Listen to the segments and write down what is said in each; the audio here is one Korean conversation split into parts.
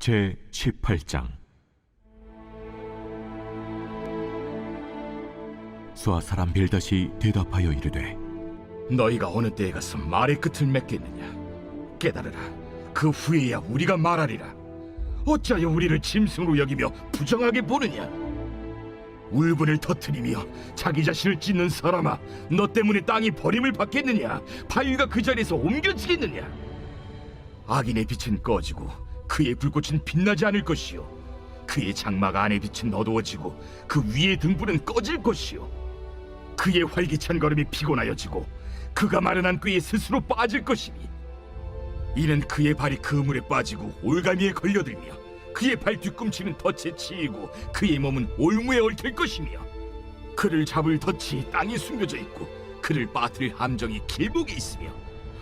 제 18장. 수아 사람 빌닷이 대답하여 이르되 너희가 어느 때에 가서 말의 끝을 맺겠느냐? 깨달으라. 그 후에야 우리가 말하리라. 어찌하여 우리를 짐승으로 여기며 부정하게 보느냐? 울분을 터뜨리며 자기 자신을 찢는 사람아 너 때문에 땅이 버림을 받겠느냐? 바위가 그 자리에서 옮겨지겠느냐? 악인의 빛은 꺼지고 그의 불꽃은 빛나지 않을 것이요. 그의 장막 안의 빛은 어두워지고 그 위의 등불은 꺼질 것이요. 그의 활기찬 걸음이 피곤하여지고 그가 마련한 꾀에 스스로 빠질 것이니 이는 그의 발이 그물에 빠지고 올가미에 걸려들며 그의 발 뒤꿈치는 덫에 치이고 그의 몸은 올무에 얽힐 것이며 그를 잡을 덫이 땅에 숨겨져 있고 그를 빠뜨릴 함정이 길목에 있으며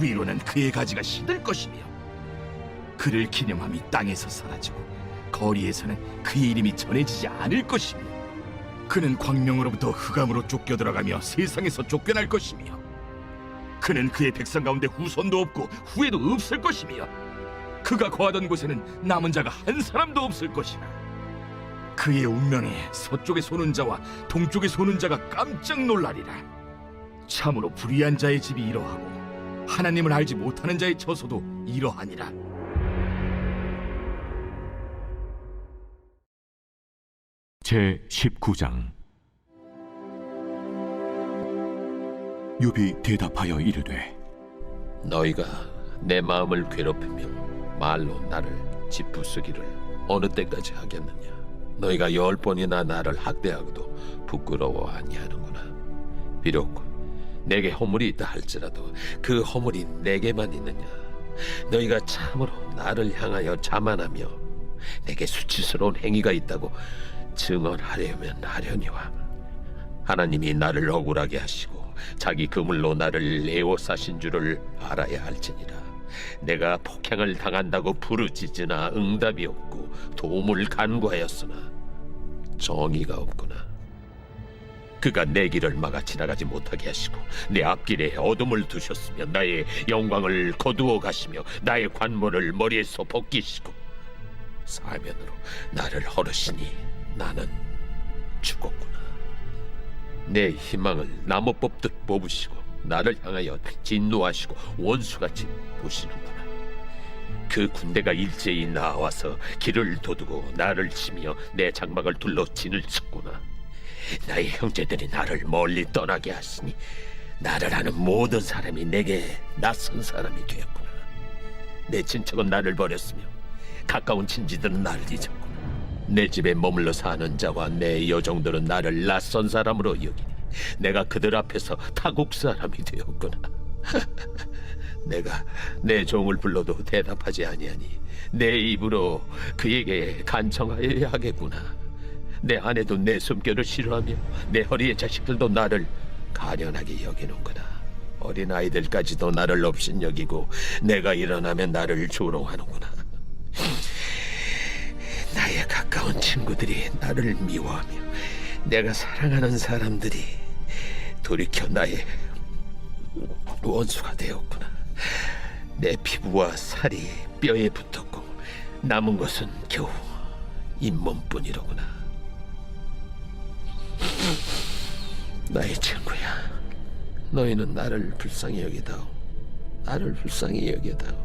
위로는 그의 가지가 시들 것이며 그를 기념함이 땅에서 사라지고 거리에서는 그의 이름이 전해지지 않을 것이며 그는 광명으로부터 흑암으로 쫓겨 들어가며 세상에서 쫓겨날 것이며 그는 그의 백성 가운데 후손도 없고 후에도 없을 것이며 그가 거하던 곳에는 남은 자가 한 사람도 없을 것이라. 그의 운명에 서쪽에 소는 자와 동쪽에 소는 자가 깜짝 놀라리라. 참으로 불의한 자의 집이 이러하고 하나님을 알지 못하는 자의 처소도 이러하니라. 제 19장. 욥이 대답하여 이르되 너희가 내 마음을 괴롭히며 말로 나를 짓부수기를 어느 때까지 하겠느냐? 너희가 열 번이나 나를 학대하고도 부끄러워 아니하는구나. 비록 내게 허물이 있다 할지라도 그 허물이 내게만 있느냐? 너희가 참으로 나를 향하여 자만하며 내게 수치스러운 행위가 있다고 증언하려면 하려니와 하나님이 나를 억울하게 하시고 자기 그물로 나를 에워싸신 줄을 알아야 할지니라. 내가 폭행을 당한다고 부르짖으나 응답이 없고 도움을 간구하였으나 정의가 없구나 그가 내 길을 막아 지나가지 못하게 하시고 내 앞길에 어둠을 두셨으며 나의 영광을 거두어 가시며 나의 관모를 머리에서 벗기시고 사면으로 나를 허르시니 나는 죽었구나 내 희망을 나무 뽑듯 뽑으시고 나를 향하여 진노하시고 원수같이 보시는구나. 그 군대가 일제히 나와서 길을 도두고 나를 치며 내 장막을 둘러 진을 쳤구나. 나의 형제들이 나를 멀리 떠나게 하시니 나를 아는 모든 사람이 내게 낯선 사람이 되었구나. 내 친척은 나를 버렸으며 가까운 친지들은 나를 잊었구나. 내 집에 머물러 사는 자와 내 여종들은 나를 낯선 사람으로 여기니 내가 그들 앞에서 타국 사람이 되었구나. 내가 내 종을 불러도 대답하지 아니하니 내 입으로 그에게 간청하여야 하겠구나. 내 아내도 내 숨결을 싫어하며 내 허리의 자식들도 나를 가련하게 여기는구나. 어린 아이들까지도 나를 없인 여기고 내가 일어나면 나를 조롱하는구나. 나의 가까운 친구들이 나를 미워하며 내가 사랑하는 사람들이 돌이켜 나의 원수가 되었구나. 내 피부와 살이 뼈에 붙었고 남은 것은 겨우 잇몸뿐이로구나. 나의 친구야, 너희는 나를 불쌍히 여기다오. 나를 불쌍히 여기다오.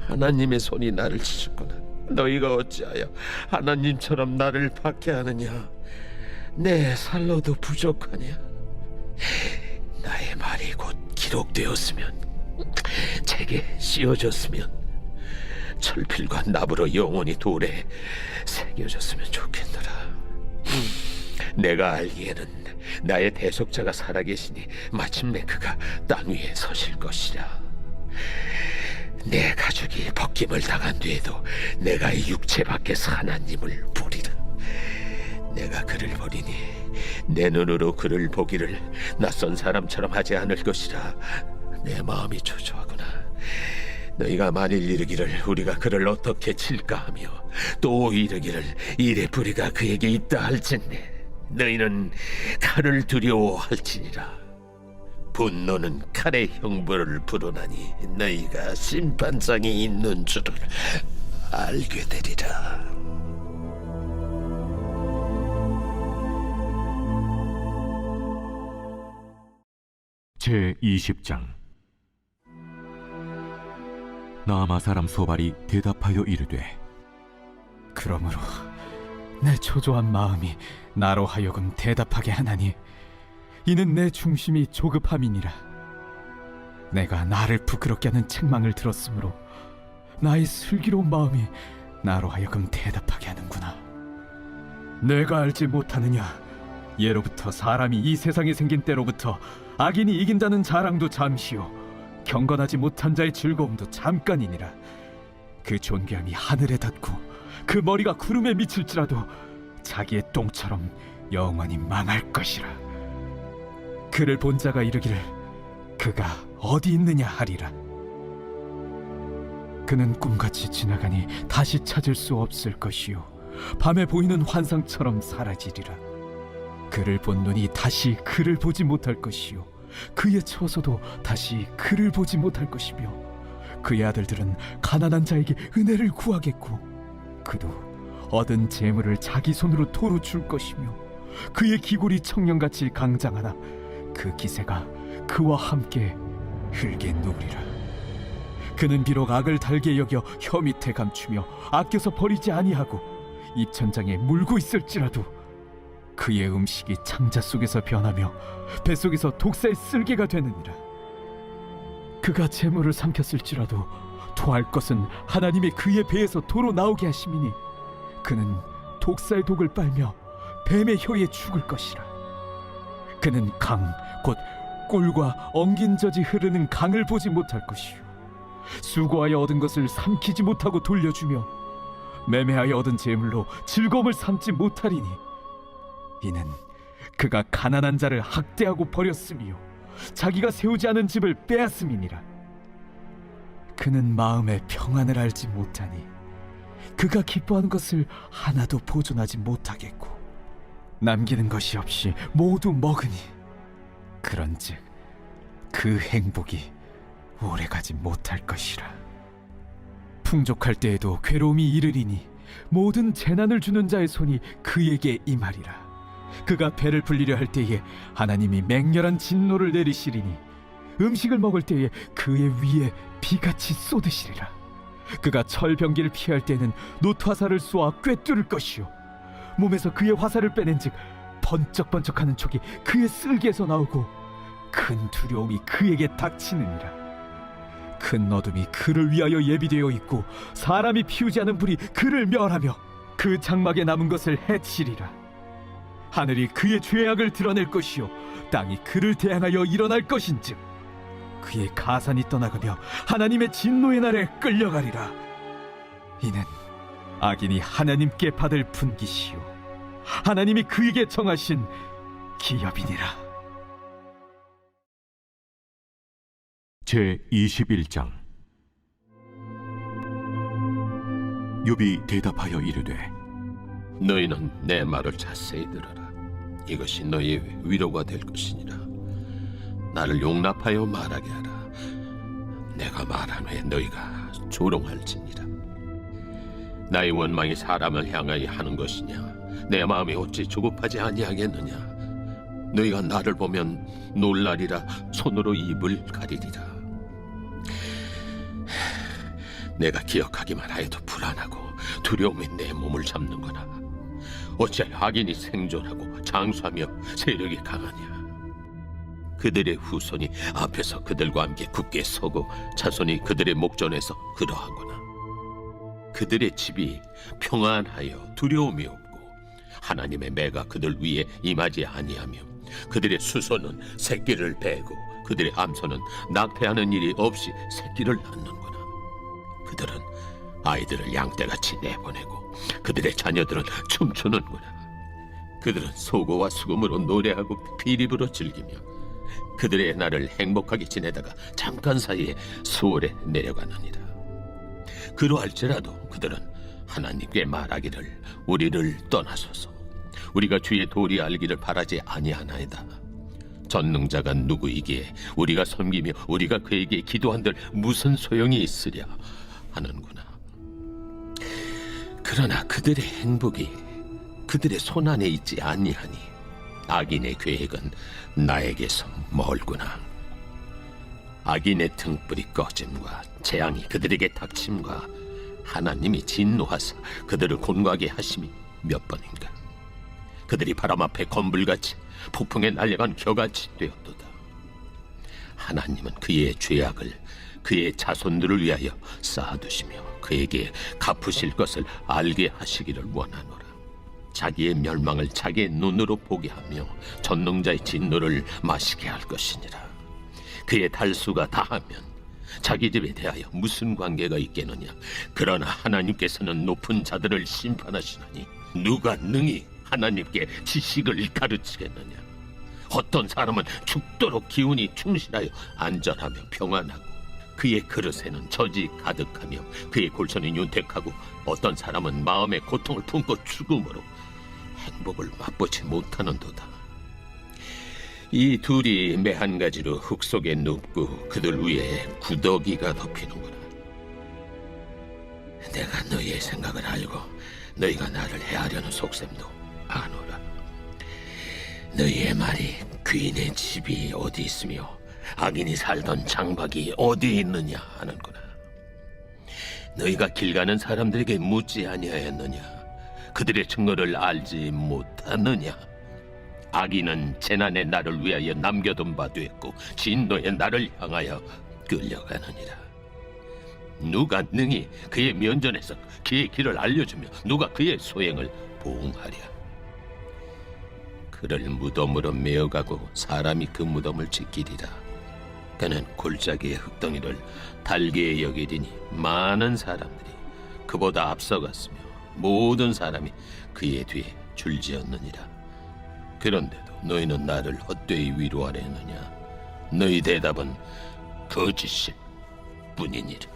하나님의 손이 나를 치셨구나. 너희가 어찌하여 하나님처럼 나를 박해하느냐? 내 살로도 부족하냐? 나의 말이 곧 기록되었으면 책에 씌워졌으면 철필과 나무로 영원히 돌에 새겨졌으면 좋겠노라. 내가 알기에는 나의 대속자가 살아계시니 마침내 그가 땅 위에 서실 것이라. 내 가족이 벗김을 당한 뒤에도 내가 이 육체 밖에서 하나님을 보리라. 내가 그를 보리니 내 눈으로 그를 보기를 낯선 사람처럼 하지 않을 것이라. 내 마음이 초조하구나. 너희가 만일 이르기를 우리가 그를 어떻게 칠까 하며 또 이르기를 이래 뿌리가 그에게 있다 할진대 너희는 칼을 두려워할지니라. 분노는 칼의 형벌을 부르나니 너희가 심판장이 있는 줄을 알게 되리라. 제 20장 나아마 사람 소발이 대답하여 이르되 그러므로 내 초조한 마음이 나로 하여금 대답하게 하나니 이는 내 중심이 조급함이니라. 내가 나를 부끄럽게 하는 책망을 들었으므로 나의 슬기로운 마음이 나로 하여금 대답하게 하는구나. 내가 알지 못하느냐? 예로부터 사람이 이 세상에 생긴 때로부터 악인이 이긴다는 자랑도 잠시요 경건하지 못한 자의 즐거움도 잠깐이니라. 그 존귀함이 하늘에 닿고 그 머리가 구름에 미칠지라도 자기의 똥처럼 영원히 망할 것이라. 그를 본 자가 이르기를 그가 어디 있느냐 하리라. 그는 꿈같이 지나가니 다시 찾을 수 없을 것이요 밤에 보이는 환상처럼 사라지리라. 그를 본 눈이 다시 그를 보지 못할 것이요 그의 처소도 다시 그를 보지 못할 것이며 그의 아들들은 가난한 자에게 은혜를 구하겠고 그도 얻은 재물을 자기 손으로 토로 줄 것이며 그의 기골이 청년같이 강장하나 그 기세가 그와 함께 흙에 누우리라. 그는 비록 악을 달게 여겨 혀 밑에 감추며 아껴서 버리지 아니하고 입천장에 물고 있을지라도 그의 음식이 창자 속에서 변하며 뱃속에서 독사의 쓸개가 되느니라. 그가 재물을 삼켰을지라도 토할 것은 하나님의 그의 배에서 도로 나오게 하심이니 그는 독사의 독을 빨며 뱀의 혀에 죽을 것이라. 그는 강 곧 꿀과 엉긴 젖이 흐르는 강을 보지 못할 것이요. 수고하여 얻은 것을 삼키지 못하고 돌려주며 매매하여 얻은 재물로 즐거움을 삼지 못하리니 이는 그가 가난한 자를 학대하고 버렸으며 자기가 세우지 않은 집을 빼앗음이니라 그는 마음의 평안을 알지 못하니 그가 기뻐하는 것을 하나도 보존하지 못하겠고 남기는 것이 없이 모두 먹으니 그런즉 그 행복이 오래가지 못할 것이라. 풍족할 때에도 괴로움이 이르리니 모든 재난을 주는 자의 손이 그에게 임하리라. 그가 배를 불리려 할 때에 하나님이 맹렬한 진노를 내리시리니 음식을 먹을 때에 그의 위에 비같이 쏟으시리라. 그가 철병기를 피할 때는 노트화살을 쏘아 꿰뚫을 것이요. 몸에서 그의 화살을 빼낸즉 번쩍번쩍하는 촉이 그의 쓸개에서 나오고 큰 두려움이 그에게 닥치느니라. 큰 어둠이 그를 위하여 예비되어 있고 사람이 피우지 않은 불이 그를 멸하며 그 장막에 남은 것을 해치리라. 하늘이 그의 죄악을 드러낼 것이요. 땅이 그를 대항하여 일어날 것인즉 그의 가산이 떠나가며 하나님의 진노의 날에 끌려가리라 이는 악인이 하나님께 받을 분기시요 하나님이 그에게 정하신 기업이니라 제 21장 욥이 대답하여 이르되 너희는 내 말을 자세히 들어라. 이것이 너희 위로가 될 것이니라. 나를 용납하여 말하게 하라. 내가 말한 후에 너희가 조롱할지니라. 나의 원망이 사람을 향하여 하는 것이냐? 내 마음이 어찌 조급하지 아니하겠느냐? 너희가 나를 보면 놀라리라 손으로 입을 가리리라. 내가 기억하기만 하여도 불안하고 두려움이 내 몸을 잡는구나. 어찌하여 악인이 생존하고 장수하며 세력이 강하냐? 그들의 후손이 앞에서 그들과 함께 굳게 서고 자손이 그들의 목전에서 그러하구나. 그들의 집이 평안하여 두려움이 없고 하나님의 매가 그들 위에 임하지 아니하며 그들의 수소는 새끼를 베고 그들의 암소는 낙태하는 일이 없이 새끼를 낳는구나. 그들은 아이들을 양떼같이 내보내고 그들의 자녀들은 춤추는구나. 그들은 소고와 수금으로 노래하고 피립으로 즐기며 그들의 날을 행복하게 지내다가 잠깐 사이에 수월에 내려가느니라. 그러할지라도 그들은 하나님께 말하기를 우리를 떠나소서 우리가 주의 도리 알기를 바라지 아니하나이다. 전능자가 누구이기에 우리가 섬기며 우리가 그에게 기도한들 무슨 소용이 있으랴 하는구나. 그러나 그들의 행복이 그들의 손 안에 있지 아니하니 악인의 계획은 나에게서 멀구나. 악인의 등불이 꺼짐과 재앙이 그들에게 닥침과 하나님이 진노하사 그들을 곤고하게 하심이 몇 번인가. 그들이 바람 앞에 건불같이 폭풍에 날려간 겨같이 되었도다. 하나님은 그의 죄악을 그의 자손들을 위하여 쌓아두시며 그에게 갚으실 것을 알게 하시기를 원하노라. 자기의 멸망을 자기의 눈으로 보게 하며 전능자의 진노를 마시게 할 것이니라. 그의 달수가 다하면 자기 집에 대하여 무슨 관계가 있겠느냐? 그러나 하나님께서는 높은 자들을 심판하시나니 누가 능히 하나님께 지식을 가르치겠느냐? 어떤 사람은 죽도록 기운이 충실하여 안전하며 평안하고 그의 그릇에는 젖이 가득하며 그의 골선이 윤택하고 어떤 사람은 마음의 고통을 품고 죽음으로 행복을 맛보지 못하는 도다. 이 둘이 매한 가지로 흙 속에 눕고 그들 위에 구더기가 덮이는구나. 내가 너희의 생각을 알고 너희가 나를 해하려는 속셈도 아노라. 너희의 말이 귀인의 집이 어디 있으며 악인이 살던 장박이 어디 있느냐 하는구나. 너희가 길 가는 사람들에게 묻지 아니하였느냐? 그들의 증거를 알지 못하느냐? 악인은 재난의 날을 위하여 남겨둔 바 됐고 진노의 날을 향하여 끌려가느니라. 누가 능히 그의 면전에서 그의 길을 알려주며 누가 그의 소행을 보응하랴. 그를 무덤으로 메어가고 사람이 그 무덤을 지키리라. 그는 골짜기의 흙덩이를 달게 여기리니 많은 사람들이 그보다 앞서갔으며 모든 사람이 그의 뒤에 줄지었느니라. 그런데도 너희는 나를 헛되이 위로하려 했느냐? 너희 대답은 거짓일 뿐이니라.